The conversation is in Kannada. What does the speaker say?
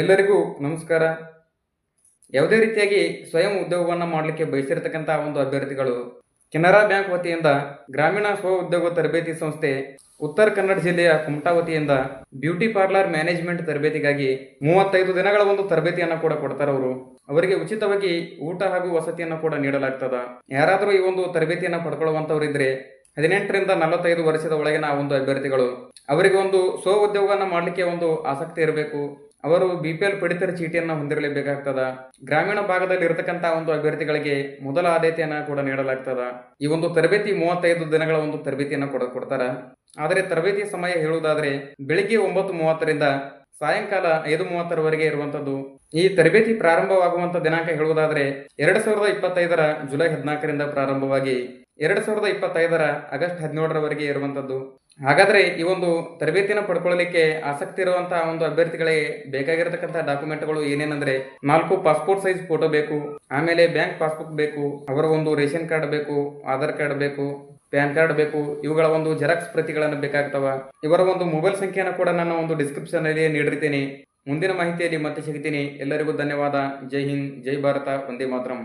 ಎಲ್ಲರಿಗೂ ನಮಸ್ಕಾರ. ಯಾವುದೇ ರೀತಿಯಾಗಿ ಸ್ವಯಂ ಉದ್ಯೋಗವನ್ನು ಮಾಡಲಿಕ್ಕೆ ಬಯಸಿರ್ತಕ್ಕಂಥ ಒಂದು ಅಭ್ಯರ್ಥಿಗಳು ಕೆನರಾ ಬ್ಯಾಂಕ್ ವತಿಯಿಂದ ಗ್ರಾಮೀಣ ಸ್ವ ಉದ್ಯೋಗ ತರಬೇತಿ ಸಂಸ್ಥೆ ಉತ್ತರ ಕನ್ನಡ ಜಿಲ್ಲೆಯ ಕುಮಟಾ ವತಿಯಿಂದ ಬ್ಯೂಟಿ ಪಾರ್ಲರ್ ಮ್ಯಾನೇಜ್ಮೆಂಟ್ ತರಬೇತಿಗಾಗಿ ಮೂವತ್ತೈದು ದಿನಗಳ ಒಂದು ತರಬೇತಿಯನ್ನು ಕೂಡ ಕೊಡ್ತಾರೆ ಅವರು. ಅವರಿಗೆ ಉಚಿತವಾಗಿ ಊಟ ಹಾಗೂ ವಸತಿಯನ್ನು ಕೂಡ ನೀಡಲಾಗ್ತದ. ಯಾರಾದರೂ ಈ ಒಂದು ತರಬೇತಿಯನ್ನು ಪಡ್ಕೊಳ್ಳುವಂಥವರಿದ್ರೆ ಹದಿನೆಂಟರಿಂದ ನಲವತ್ತೈದು ವರ್ಷದ ಒಳಗಿನ ಒಂದು ಅಭ್ಯರ್ಥಿಗಳು, ಅವರಿಗೆ ಒಂದು ಸ್ವ ಉದ್ಯೋಗವನ್ನು ಮಾಡಲಿಕ್ಕೆ ಒಂದು ಆಸಕ್ತಿ ಇರಬೇಕು. ಅವರು ಬಿ ಪಿ ಎಲ್ ಪಡಿತರ ಚೀಟಿಯನ್ನು ಹೊಂದಿರಲೇಬೇಕಾಗ್ತದ. ಗ್ರಾಮೀಣ ಭಾಗದಲ್ಲಿ ಇರತಕ್ಕಂತ ಒಂದು ಅಭ್ಯರ್ಥಿಗಳಿಗೆ ಮೊದಲ ಆದ್ಯತೆಯನ್ನ ಕೂಡ ನೀಡಲಾಗ್ತದ. ಈ ಒಂದು ತರಬೇತಿ ಮೂವತ್ತೈದು ದಿನಗಳ ಒಂದು ತರಬೇತಿಯನ್ನು ಕೂಡ, ಕೊಡ್ತಾರ. ಆದರೆ ತರಬೇತಿ ಸಮಯ ಹೇಳುವುದಾದ್ರೆ ಬೆಳಿಗ್ಗೆ ಒಂಬತ್ತು ಮೂವತ್ತರಿಂದ ಸಾಯಂಕಾಲ ಐದು ಮೂವತ್ತರವರೆಗೆ ಇರುವಂತದ್ದು. ಈ ತರಬೇತಿ ಪ್ರಾರಂಭವಾಗುವಂತ ದಿನಾಂಕ ಹೇಳುವುದಾದ್ರೆ ಎರಡ್ ಸಾವಿರದ ಇಪ್ಪತ್ತೈದರ ಜುಲೈ ಹದಿನಾಲ್ಕರಿಂದ ಪ್ರಾರಂಭವಾಗಿ ಎರಡ್ ಸಾವಿರದ ಇಪ್ಪತ್ತೈದರ ಆಗಸ್ಟ್ ಹದಿನೇಳರವರೆಗೆ ಇರುವಂತದ್ದು. ಹಾಗಾದ್ರೆ ಈ ಒಂದು ತರಬೇತಿಯನ್ನು ಪಡ್ಕೊಳ್ಳಲಿಕ್ಕೆ ಆಸಕ್ತಿ ಇರುವಂತಹ ಒಂದು ಅಭ್ಯರ್ಥಿಗಳಿಗೆ ಬೇಕಾಗಿರತಕ್ಕಂತಹ ಡಾಕ್ಯುಮೆಂಟ್ಗಳು ಏನೇನಂದ್ರೆ ನಾಲ್ಕು ಪಾಸ್ಪೋರ್ಟ್ ಸೈಜ್ ಫೋಟೋ ಬೇಕು, ಆಮೇಲೆ ಬ್ಯಾಂಕ್ ಪಾಸ್ಬುಕ್ ಬೇಕು, ಅವರ ಒಂದು ರೇಷನ್ ಕಾರ್ಡ್ ಬೇಕು, ಆಧಾರ್ ಕಾರ್ಡ್ ಬೇಕು, ಪ್ಯಾನ್ ಕಾರ್ಡ್ ಬೇಕು, ಇವುಗಳ ಒಂದು ಜೆರಾಕ್ಸ್ ಪ್ರತಿಗಳನ್ನು ಬೇಕಾಗ್ತವ. ಇವರ ಒಂದು ಮೊಬೈಲ್ ಸಂಖ್ಯೆಯನ್ನು ಕೂಡ ನಾನು ಒಂದು ಡಿಸ್ಕ್ರಿಪ್ಷನ್ ಅಲ್ಲಿ ನೀಡಿರ್ತೀನಿ. ಮುಂದಿನ ಮಾಹಿತಿಯಲ್ಲಿ ಮತ್ತೆ ಸಿಗ್ತೀನಿ. ಎಲ್ಲರಿಗೂ ಧನ್ಯವಾದ. ಜೈ ಹಿಂದ್, ಜೈ ಭಾರತ ಒಂದೇ ಮಾತರಂ.